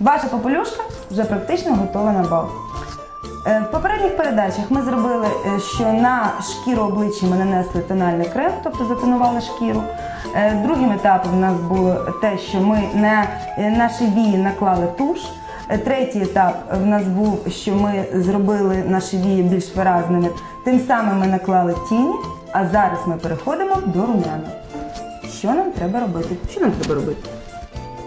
Ваша попелюшка вже практично готова на бал. Е, В попередніх передачах ми зробили, е, що на шкіру обличчя ми нанесли тональний крем, тобто затонували шкіру. Е, Другим етапом в нас було те, що ми на наші вії наклали туш. Третій етап в нас був, що ми зробили наші вії більш виразними. Тим самим ми наклали тіні, а зараз ми переходимо до румяна. Що нам треба робити? Що нам треба робити?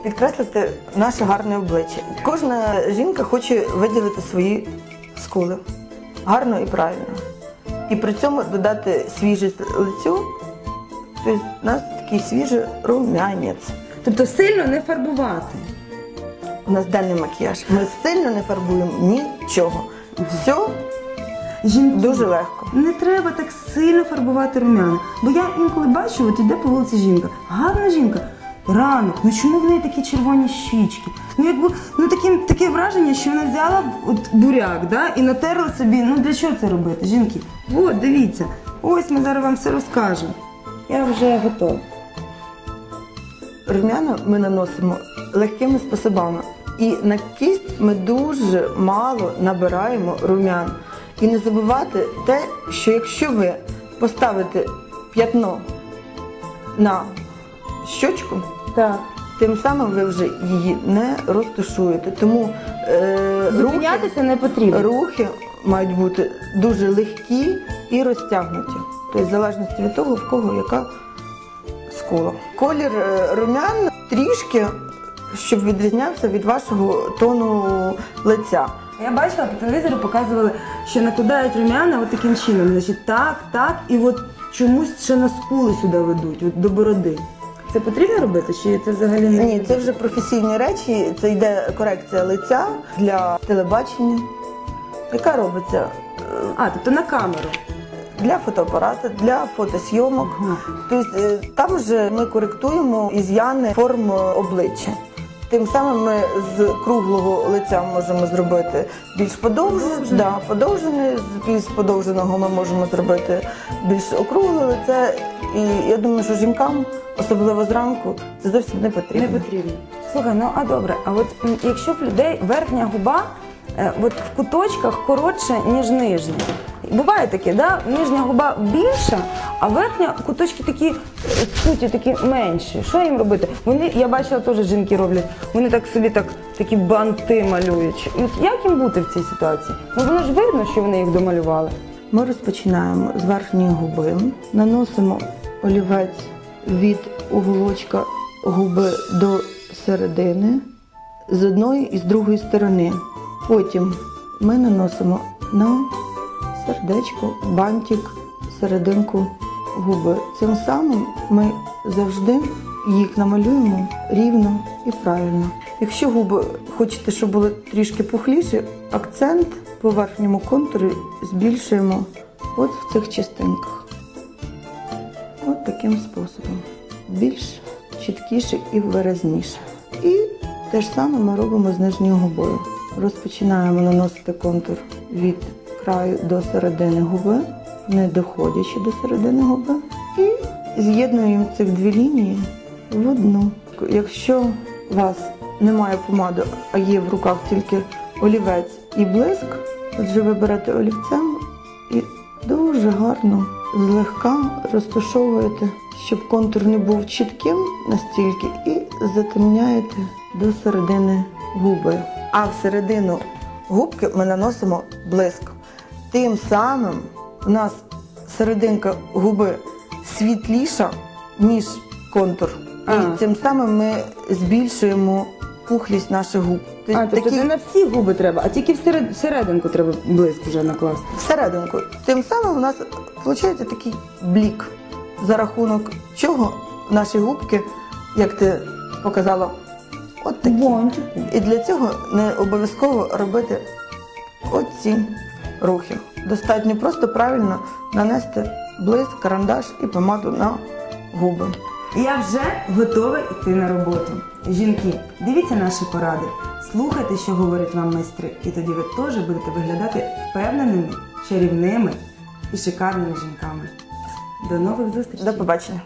Підкреслити наше гарне обличчя. Кожна жінка хоче виділити свої скули гарно і правильно. І при цьому додати свіжість лицю. Тобто у нас такий свіжий рум'янець. Тобто сильно не фарбувати. У нас денний макіяж. Ми сильно не фарбуємо нічого. Все Жінки, дуже легко. Не треба так сильно фарбувати румяна. Бо я інколи бачу, от іде по вулиці жінка, гарна жінка. Ранок, ну чому в неї такі червоні щічки? Ну якби ну таке, таке враження, що вона взяла от буряк, да, і натерла собі. Ну для чого це робити, жінки? От, дивіться, ось ми зараз вам все розкажемо. Я вже готова. Рум'яна ми наносимо легкими способами. І на кість ми дуже мало набираємо рум'ян. І не забувати те, що якщо ви поставите п'ятно на щочку, Так. тим самим ви вже її не розташуєте. Тому е, рухи, Зупинятися не потрібно. рухи мають бути дуже легкі і розтягнуті. Тобто, в залежності від того, в кого яка скула. Колір е, румян трішки, щоб відрізнявся від вашого тону лиця. Я бачила по телевізору, показували, що накладають румяна от таким чином. Значить, так, так, і от чомусь ще на скули сюди ведуть, от до бороди. Це потрібно робити? Чи це взагалі не Ні, це вже професійні речі, це йде корекція лиця для телебачення, яка робиться е, А, тобто на камеру. для фотоапарату, для фотосйомок. Тобто е, там вже ми коректуємо із'яни форм обличчя. Тим самим ми з круглого лиця можемо зробити більш подовжене, да, подовжене, з подовженого ми можемо зробити більш округле лице. І я думаю, що жінкам, особливо зранку, це зовсім не потрібно. Не потрібно. Слухай, ну а добре, а от м, якщо в людей верхня губа е, от в куточках коротше, ніж нижня. Буває таке, да? нижня губа більша, а верхня куточки такі е, суті, такі менші. Що їм робити? Вони, я бачила, теж жінки роблять, вони так собі так такі банти малюють. І от як їм бути в цій ситуації? Ну воно ж видно, що вони їх домалювали. Ми розпочинаємо з верхньої губи, наносимо олівець від уголочка губи до середини з одної і з другої сторони. Потім ми наносимо на сердечко, бантик, серединку губи. Цим самим ми завжди їх намалюємо рівно і правильно. Якщо губи хочете, щоб були трішки пухліші, акцент по верхньому контурі збільшуємо от в цих частинках. Таким способом. Більш чіткіше і виразніше. І те ж саме ми робимо з нижньою губою. Розпочинаємо наносити контур від краю до середини губи, не доходячи до середини губи. І з'єднуємо цих дві лінії в одну. Якщо у вас немає помади, а є в руках тільки олівець і блиск, отже ви берете олівцем і дуже гарно злегка розташовуєте, щоб контур не був чітким настільки, і затемняєте до середини губи. А всередину губки ми наносимо блиск. Тим самим у нас серединка губи світліша, ніж контур. А. І цим самим ми збільшуємо пухлість наших губ. А, тобто Такі- не на всі губи треба, а тільки всерединку треба блиск вже накласти. всерединку. Тим самим у нас виходить такий блік, за рахунок чого наші губки, як ти показала, от такі. Бончики. І для цього не обов'язково робити оці рухи. Достатньо просто правильно нанести блиск, карандаш і помаду на губи. Я вже готова йти на роботу. Жінки, дивіться наші поради, слухайте, що говорять вам майстри, і тоді ви теж будете виглядати впевненими, чарівними і шикарними жінками. До нових зустрічей! До побачення.